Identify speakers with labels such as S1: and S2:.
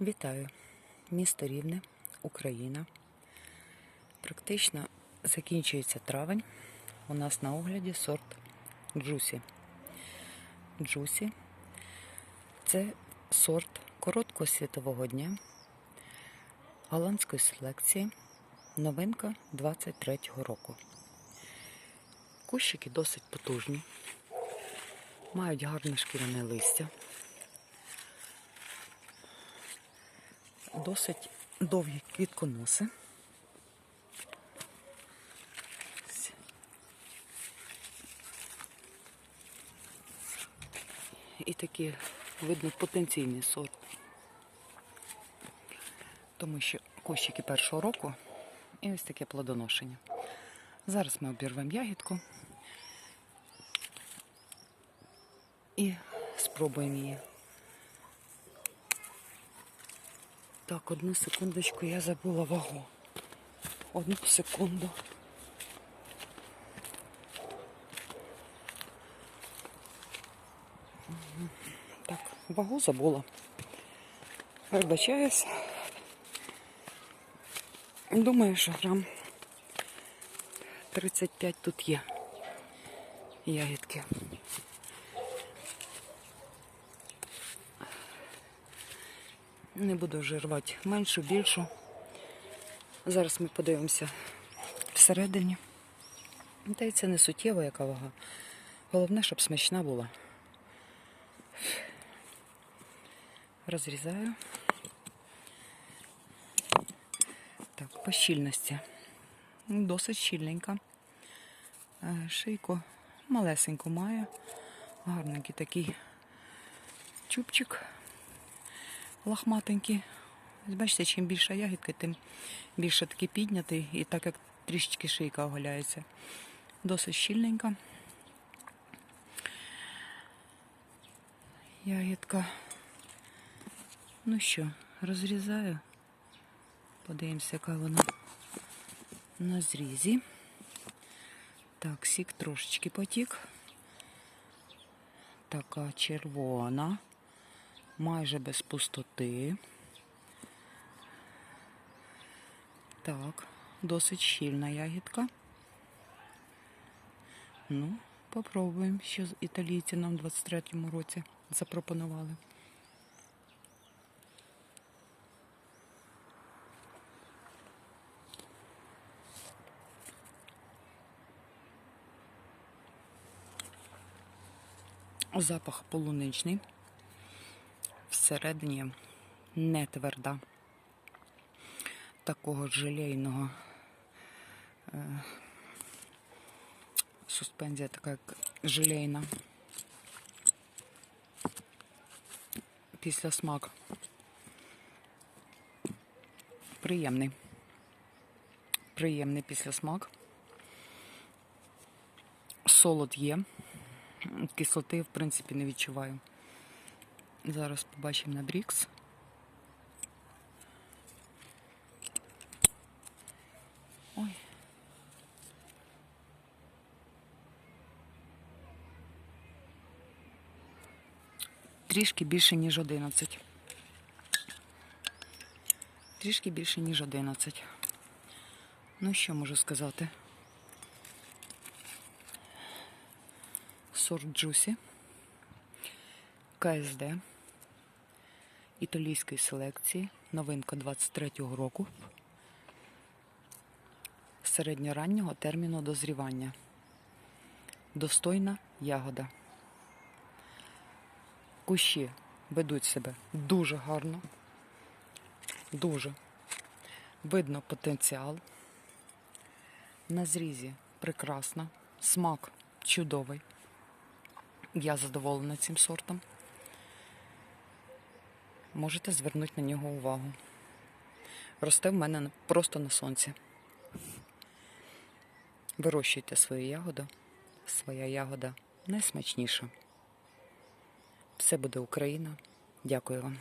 S1: Вітаю! Місто Рівне, Україна. Практично закінчується травень. У нас на огляді сорт Джусі. Джусі це сорт короткого світового дня голландської селекції. Новинка 23-го року. Кущики досить потужні, мають гарне шкіряне листя. Досить довгі квітконоси. І такі, видно, потенційний сорт. Тому що кущики першого року і ось таке плодоношення. Зараз ми обірвемо ягідку і спробуємо її. Так, одну секундочку, я забула вагу. Одну секунду. Так, вагу забула. Вибачаюсь. Думаю, що грам 35 тут є ягідки. Не буду вже рвати меншу, більшу. Зараз ми подивимося всередині. Та й це не суттєво, яка вага. Головне, щоб смачна була. Розрізаю. Так, по щільності. Досить щільненька. Е, Шийку малесеньку має. Гарненький такий чубчик лохматенькі. Бачите, чим більша ягідка, тим більше такий піднятий і так як трішечки шийка оголяється. Досить щільненька. Ягідка. Ну що, розрізаю. Подивимося, яка вона на зрізі. Так, сік трошечки потік. Така червона майже без пустоти. Так, досить щільна ягідка. Ну, попробуємо, що італійці нам в 23-му році запропонували. Запах полуничний всередині не тверда, такого желейного е, суспензія така як желейна. Після смак. Приємний. Приємний після смак. Солод є. Кислоти, в принципі, не відчуваю. Зараз побачимо на Брікс. Ой. Трішки більше, ніж 11. Трішки більше, ніж 11. Ну, що можу сказати? Сорт Джусі. КСД італійської селекції, новинка 23-го року, середньораннього терміну дозрівання. Достойна ягода. Кущі ведуть себе дуже гарно, дуже. Видно потенціал. На зрізі прекрасно, смак чудовий. Я задоволена цим сортом можете звернути на нього увагу. Росте в мене просто на сонці. Вирощуйте свою ягоду. Своя ягода найсмачніша. Все буде Україна. Дякую вам.